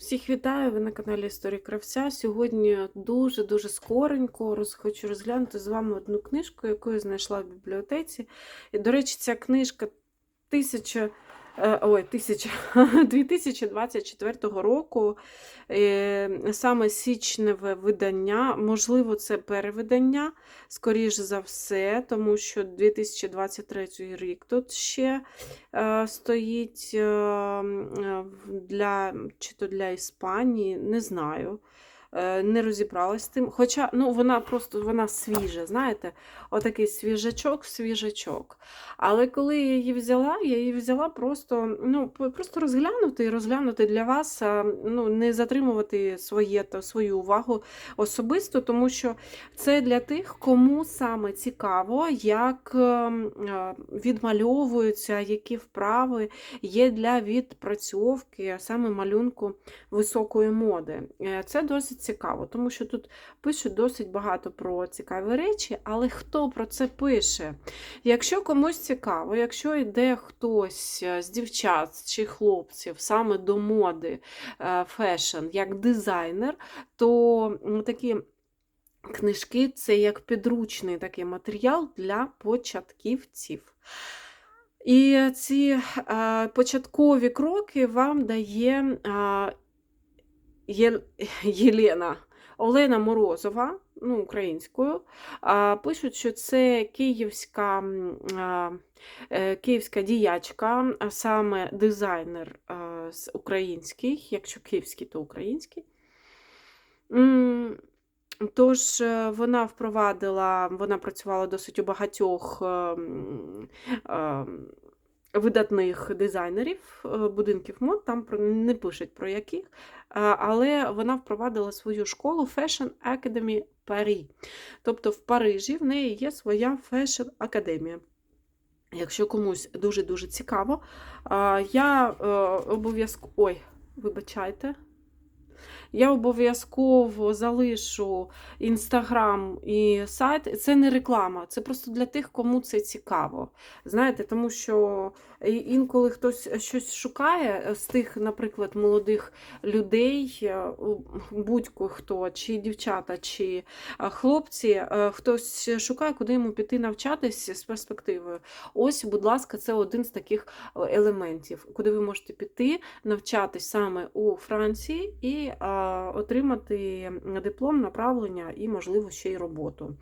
Всіх вітаю! Ви на каналі Історії Кравця. Сьогодні дуже-дуже скоренько роз, хочу розглянути з вами одну книжку, яку я знайшла в бібліотеці. І, до речі, ця книжка тисяча, ой, 2024 року, е, саме січневе видання, можливо, це перевидання, скоріш за все, тому що 2023 рік тут ще е, стоїть е, для, чи то для Іспанії, не знаю. Е, Не розібралась з тим. Хоча ну, вона просто вона свіжа, знаєте, отакий свіжачок, свіжачок. Але коли я її взяла, я її взяла просто ну, просто розглянути і розглянути для вас, ну, не затримувати своє, та, свою увагу особисто, тому що це для тих, кому саме цікаво, як ем, е, відмальовуються, які вправи є для відпрацьовки саме малюнку високої моди. Е, Це досить цікаво, тому що тут пишуть досить багато про цікаві речі, але хто про це пише? Якщо комусь цікаво, якщо йде хтось е, з дівчат чи хлопців саме до моди е, фешн як дизайнер, то такі книжки це як підручний такий матеріал для початківців. І ці е, початкові кроки вам дає Є... Єлена Олена Морозова, ну, українською. Пишуть, що це київська, е, київська діячка, саме дизайнер з- український, якщо київський, то український. Тож е, вона впровадила, вона працювала досить у багатьох ем, ем, видатних дизайнерів е, будинків мод, там не пишуть про яких, е, але вона впровадила свою школу Fashion Academy Paris. Тобто в Парижі в неї є своя Fashion Академія. Якщо комусь дуже-дуже цікаво, е, я обов'язково. Ой, вибачайте. Я обов'язково залишу інстаграм і сайт. Це не реклама, це просто для тих, кому це цікаво. Знаєте, тому що інколи хтось щось шукає з тих, наприклад, молодих людей, е, будь-хто, чи дівчата, чи е, хлопці, е, хтось шукає, куди йому піти навчатись з перспективою. Ось, будь ласка, це один з таких елементів, куди ви можете піти, навчатись саме у Франції і отримати диплом, направлення і, можливо, ще й роботу.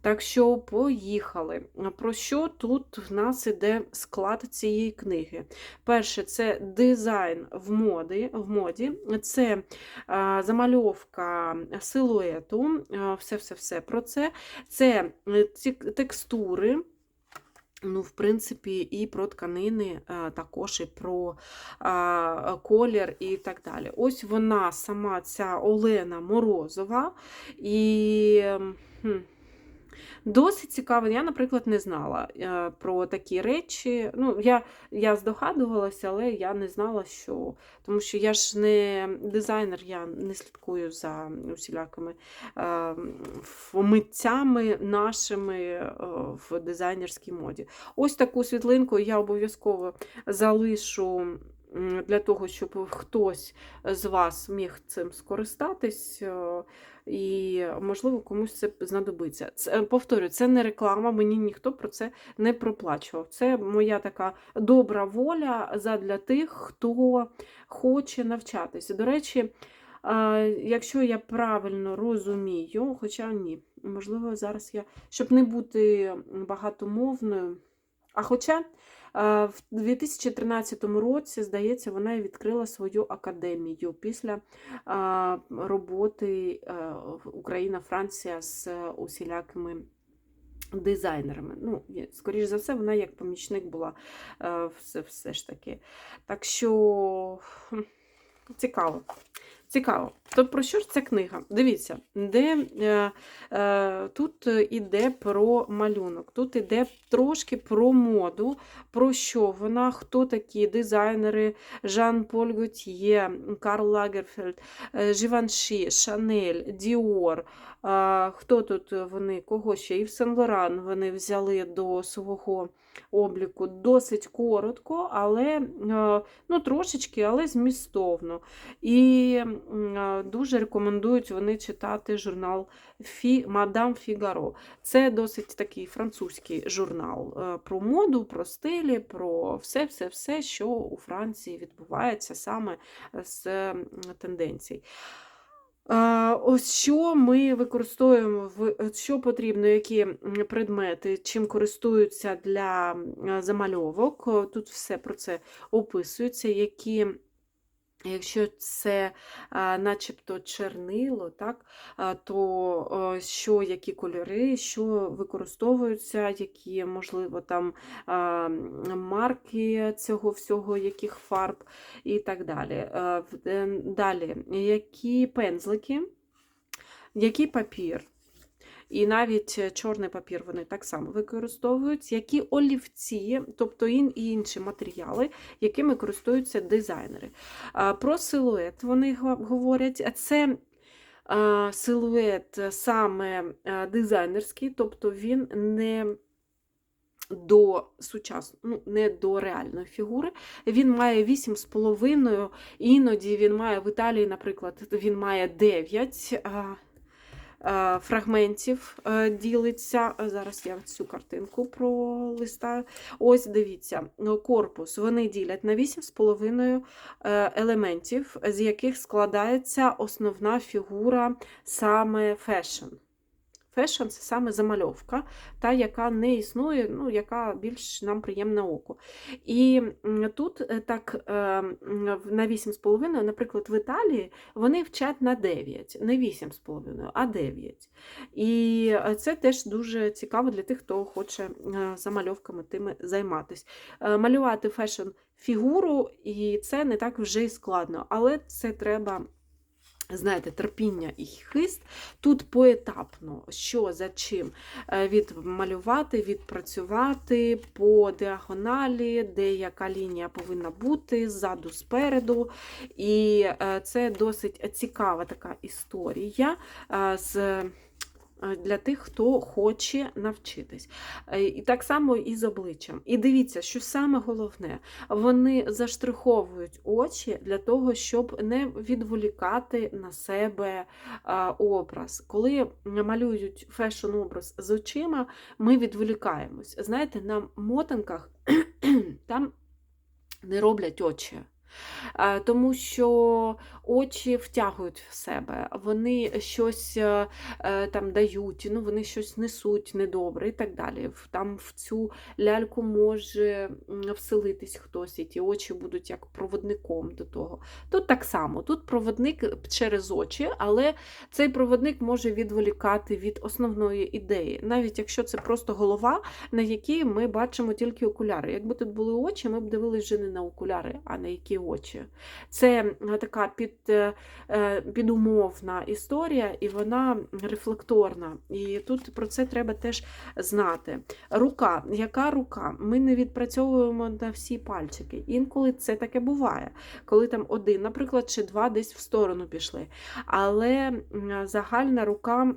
Так що поїхали. Про що тут в нас іде склад цієї книги? Перше, це дизайн в моді, в моді. це замальовка силуету, все-все-все про це. Це е, текстури. Ну, в принципі, і про тканини, е, також і про а, колір і так далі. Ось вона сама, ця Олена Морозова. І досить цікаво. Я, наприклад, не знала е, про такі речі. Ну, я, я здогадувалася, але я не знала, що. Тому що я ж не дизайнер, я не слідкую за усілякими е, митцями нашими е, в дизайнерській моді. Ось таку світлинку я обов'язково залишу для того, щоб хтось з вас міг цим скористатись. І, можливо, комусь це знадобиться. Це, повторюю, це не реклама, мені ніхто про це не проплачував. Це моя така добра воля задля тих, хто хоче навчатися. До речі, Якщо я правильно розумію, хоча ні, можливо, зараз я, щоб не бути багатомовною. А хоча в 2013 році, здається, вона і відкрила свою академію після роботи Україна-Франція з усілякими дизайнерами. Ну, скоріш за все, вона як помічник була е, все, все ж таки. Так що цікаво. Цікаво. То про що ж ця книга? Дивіться, де, е, е, тут іде про малюнок, тут іде трошки про моду, про що вона, хто такі дизайнери Жан-Поль Готьє, Карл Лагерфельд, Живанші, Шанель, Діор. Хто тут вони, кого ще? Ів Сен Лоран вони взяли до свого обліку досить коротко, але е, ну, трошечки, але змістовно. І е, дуже рекомендують вони читати журнал Фі, Мадам Фігаро. Це досить такий французький журнал е, про моду, про стилі, про все-все-все, що у Франції відбувається саме з тенденцій. Ось що ми використовуємо, що потрібно, які предмети, чим користуються для замальовок. Тут все про це описується, які. Якщо це начебто чернило, так, то о, що, які кольори, що використовуються, які, можливо, там марки цього всього, яких фарб і так далі. Е, е, Далі, які пензлики, який папір. І навіть е, чорний папір вони так само використовують, які олівці, тобто і інші матеріали, якими користуються дизайнери. Про силует вони говорять. Це силует саме дизайнерський, тобто він не до сучасної, ну, не до реальної фігури. Він має 8,5, іноді він має в Італії, наприклад, він має 9 а, а, фрагментів ділиться. Зараз я цю картинку пролистаю. Ось дивіться, корпус вони ділять на 8,5 е, елементів, з яких складається основна фігура саме фешн. Фешн це саме замальовка, та, яка не існує, ну, яка більш нам приємна оку. І тут е, так е, на 8,5, наприклад, в Італії вони вчать на 9, не 8,5, а 9. І е, це теж дуже цікаво для тих, хто хоче замальовками тими займатися. Малювати фешн фігуру, і це не так вже й складно, але це треба. Знаєте, терпіння і хист тут поетапно, що за чим Е, відмалювати, відпрацювати по діагоналі, де яка лінія повинна бути, ззаду, спереду. І е, це досить цікава така історія е, з. Е, Для тих, хто хоче навчитись. Е, І так само і з обличчям. І дивіться, що саме головне, вони заштриховують очі для того, щоб не відволікати на себе образ. Коли малюють фешн-образ з очима, ми відволікаємось. Знаєте, на мотанках там не роблять очі. Е, Тому що очі втягують в себе, вони щось е, е, там дають, ну, вони щось несуть недобре і так далі. Там в цю ляльку може вселитись хтось, і ті очі будуть як проводником до того. Тут так само, тут проводник через очі, але цей проводник може відволікати від основної ідеї, навіть якщо це просто голова, на якій ми бачимо тільки окуляри. Якби тут були очі, ми б дивилися вже не на окуляри, а на які очі. Це така під, е, е, підумовна історія, і вона рефлекторна. І тут про це треба теж знати. Рука, яка рука? Ми не відпрацьовуємо на всі пальчики. Інколи це таке буває, коли там один, наприклад, чи два десь в сторону пішли. Але загальна рука.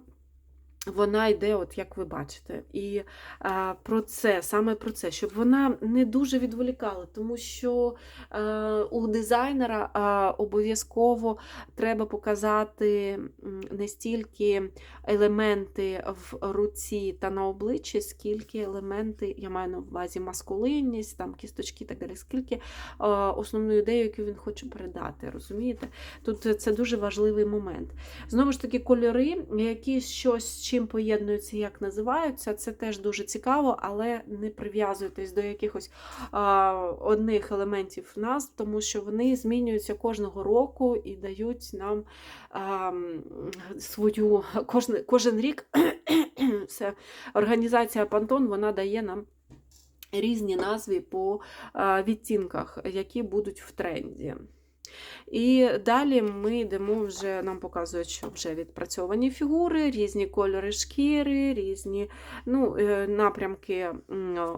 Вона йде, от як ви бачите, і а, про це, саме про це, щоб вона не дуже відволікала, тому що е, у дизайнера а, обов'язково треба показати не стільки елементи в руці та на обличчі, скільки елементи, я маю на увазі маскулинність, там кісточки так далі, скільки е, основну ідею, яку він хоче передати. Розумієте? Тут це дуже важливий момент. Знову ж таки, кольори, які щось чим поєднуються, як називаються, це теж дуже цікаво, але не прив'язуйтесь до якихось а, одних елементів назв, тому що вони змінюються кожного року і дають нам а, свою кожен, кожен рік. Це організація Пантон вона дає нам. Різні назви по відтінках, які будуть в тренді. І далі ми йдемо вже, нам показують, що вже відпрацьовані фігури, різні кольори шкіри, різні ну, е, напрямки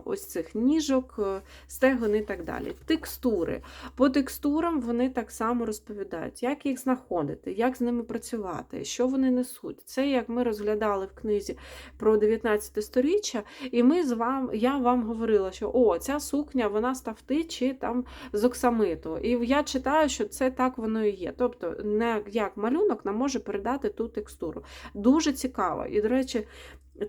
ось цих ніжок, е, стегон і так далі. Текстури. По текстурам вони так само розповідають, як їх знаходити, як з ними працювати, що вони несуть. Це як ми розглядали в книзі про 19 сторіччя, і ми з вами, я вам говорила, що о, ця сукня вона з тафти чи там з оксамиту. І я читаю, що це так воно і є. Тобто, не як малюнок нам може передати ту текстуру. Дуже цікаво. І, до речі,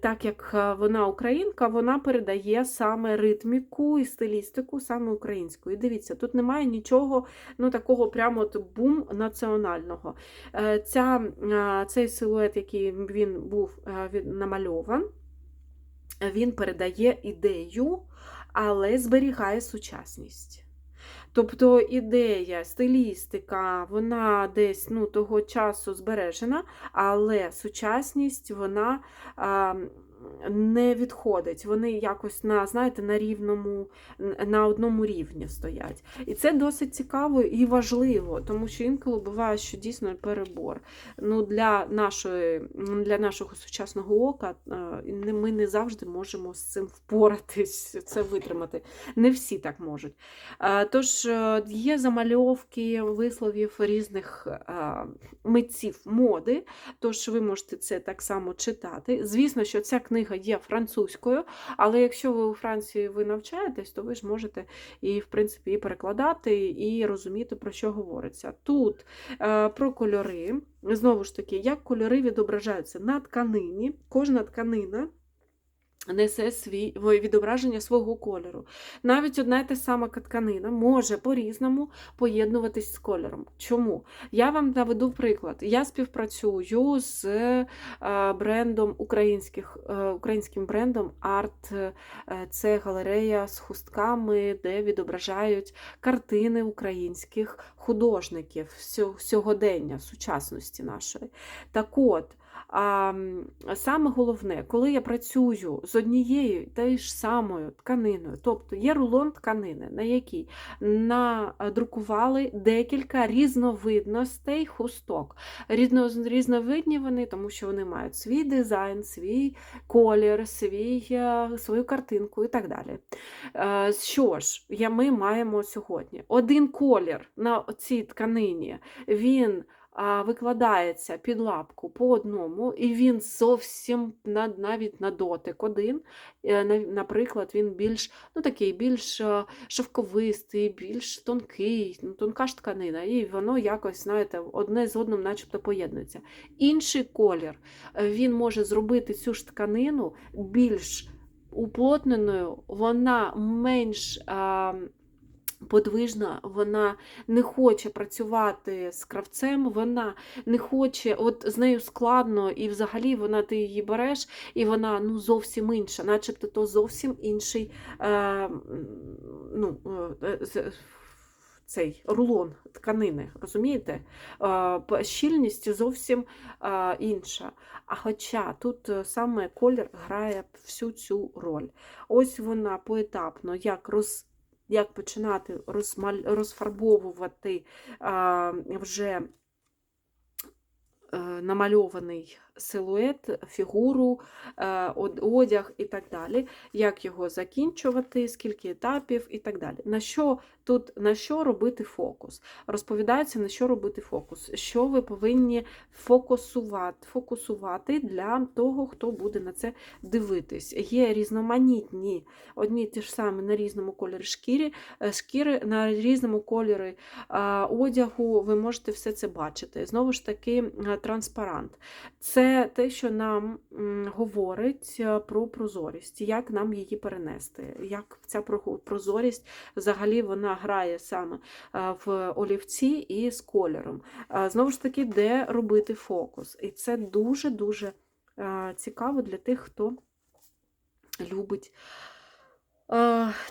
так як е, вона українка, вона передає саме ритміку і стилістику саме українську. І дивіться, тут немає нічого ну, такого прямо от бум національного. Е, Ця, е, Цей силует, який він був намальован, він передає ідею, але зберігає сучасність. Тобто ідея, стилістика, вона десь ну, того часу збережена, але сучасність вона а, не відходить. Вони якось на, знаєте, на рівному, на одному рівні стоять. І це досить цікаво і важливо, тому що інколи буває, що дійсно перебор. Ну, Для, нашої, для нашого сучасного ока е, ми не завжди можемо з цим впоратись, це витримати. Не всі так можуть. Е, Тож е, є замальовки висловів різних митців моди, тож ви можете це так само читати. Звісно, що ця книга є французькою, але якщо ви у Франції ви навчаєтесь, то ви ж можете і, в принципі, і перекладати, і розуміти, про що говориться. Тут е, про кольори, знову ж таки, як кольори відображаються на тканині, кожна тканина. Несе свій відображення свого кольору. Навіть одна й та сама тканина може по-різному поєднуватись з кольором. Чому? Я вам наведу приклад. Я співпрацюю з е, брендом українських, е, українським брендом Арт. Е, Це галерея з хустками, де відображають картини українських художників сьогодення, сучасності нашої. Так от. А саме головне, коли я працюю з однією та ж самою тканиною, тобто є рулон тканини, на якій надрукували декілька різновидностей хусток. Різно, різновидні вони, тому що вони мають свій дизайн, свій колір, свій, е, свою картинку і так далі. Е, Що ж, ми маємо сьогодні? Один колір на цій тканині, він викладається під лапку по одному, і він зовсім навіть на дотик один. Е, Наприклад, він більш ну, такий, більш е, шовковистий, більш тонкий, ну, тонка ж тканина, і воно якось, знаєте, одне з одним начебто поєднується. Інший колір е, він може зробити цю ж тканину більш уплотненою, вона менш. А, Подвижна, вона не хоче працювати з кравцем, вона не хоче, от з нею складно, і взагалі вона ти її береш, і вона ну, зовсім інша, начебто то зовсім інший е, ну, е, цей рулон тканини, розумієте? Е, щільність зовсім е, інша. А хоча тут е, саме колір грає всю цю роль. Ось вона поетапно, як роз як починати розмаль... розфарбовувати вже е, намальований силует, фігуру, е, одяг і так далі, як його закінчувати, скільки етапів і так далі. На що тут на що робити фокус? Розповідається, на що робити фокус, що ви повинні фокусувати, фокусувати для того, хто буде на це дивитись. Є різноманітні, одні ті ж самі на різному кольорі шкіри, е, шкіри на різному кольорі одягу, ви можете все це бачити. Знову ж таки, е, транспарант. Це те, що нам говорить е, про прозорість, як нам її перенести, як ця прозорість взагалі вона грає саме е, в олівці і з кольором. Е, Знову ж таки, де робити фокус. І це дуже-дуже цікаво для тих, хто любить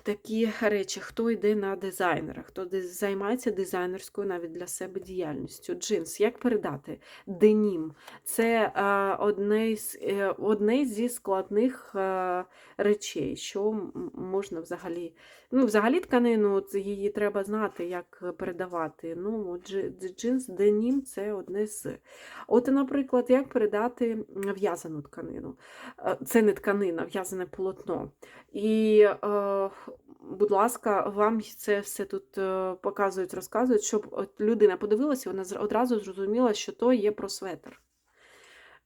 такі речі, хто йде на дизайнера, хто займається дизайнерською навіть для себе діяльністю. Джинс, як передати? Денім. Це одне, з, е, одне зі складних е, речей, що можна взагалі. Ну, взагалі тканину її треба знати, як передавати. Ну, джинс, денім це одне з. От, наприклад, як передати в'язану тканину. Е, Це не тканина, в'язане полотно. І, будь ласка, вам це все тут е, показують, розказують, щоб от людина подивилася, вона одразу зрозуміла, що то є про светр.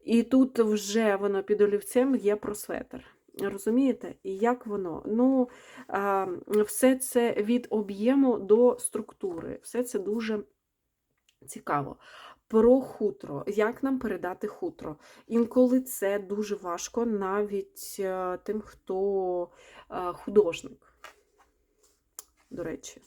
І тут вже воно під олівцем є про светр. Розумієте? І як воно? Ну, е, все це від об'єму до структури. Все це дуже цікаво. Про хутро. Як нам передати хутро? Інколи це дуже важко навіть е, тим, хто е, художник, до речі.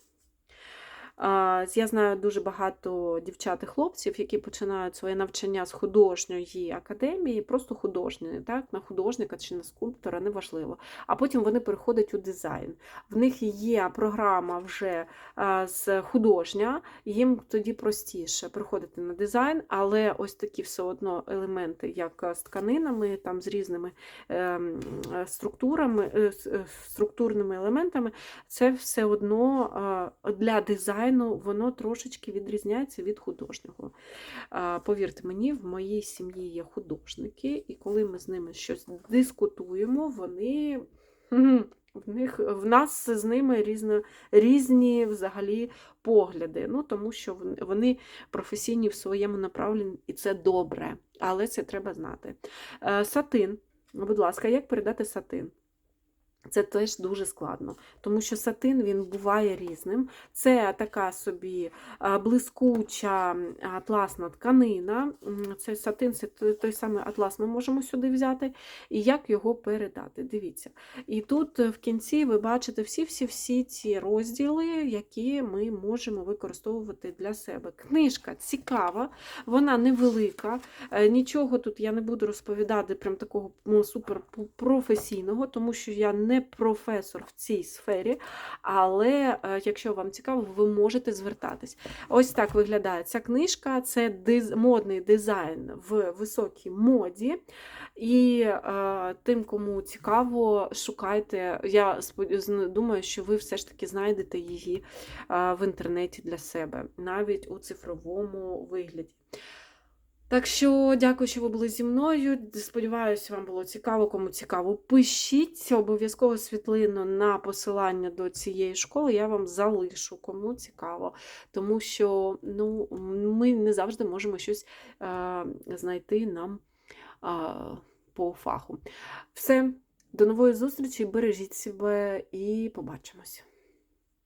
Я знаю дуже багато дівчат і хлопців, які починають своє навчання з художньої академії, просто художньої, так, на художника чи на скульптора, неважливо. А потім вони переходять у дизайн. В них є програма вже з художня, їм тоді простіше приходити на дизайн, але ось такі все одно елементи, як з тканинами, там з різними ем, структурами, е, е, структурними елементами, це все одно для дизайну воно трошечки відрізняється від художнього. Повірте мені, в моїй сім'ї є художники, і коли ми з ними щось дискутуємо, вони. В них в нас з ними різно, різні взагалі погляди. Ну тому що вони- вони професійні в своєму направленні, і це добре, але це треба знати. Е, Сатин, будь ласка, як передати сатин? Це теж дуже складно, тому що сатин він буває різним. Це така собі блискуча атласна тканина. М, Це сатин, це той- самий атлас ми можемо сюди взяти. І як його передати? Дивіться. І тут е, в кінці ви бачите всі-всі-всі ці розділи, які ми можемо використовувати для себе. Книжка цікава, вона невелика. Е, Нічого тут я не буду розповідати прям такого ну, супер професійного, тому що я не професор в цій сфері. Але е, якщо вам цікаво, ви можете звертатись. Ось так виглядає ця книжка. Це диз... модний дизайн в високій моді. І е, тим, кому цікаво, шукайте. Я думаю, що ви все ж таки знайдете її е, в інтернеті для себе, навіть у цифровому вигляді. Так що дякую, що ви були зі мною. Сподіваюся, вам було цікаво. Кому цікаво, пишіть обов'язково світлину на посилання до цієї школи. Я вам залишу, кому цікаво. Тому що ну, ми не завжди можемо щось е, знайти нам е, по фаху. Все, до нової зустрічі, бережіть себе і побачимось.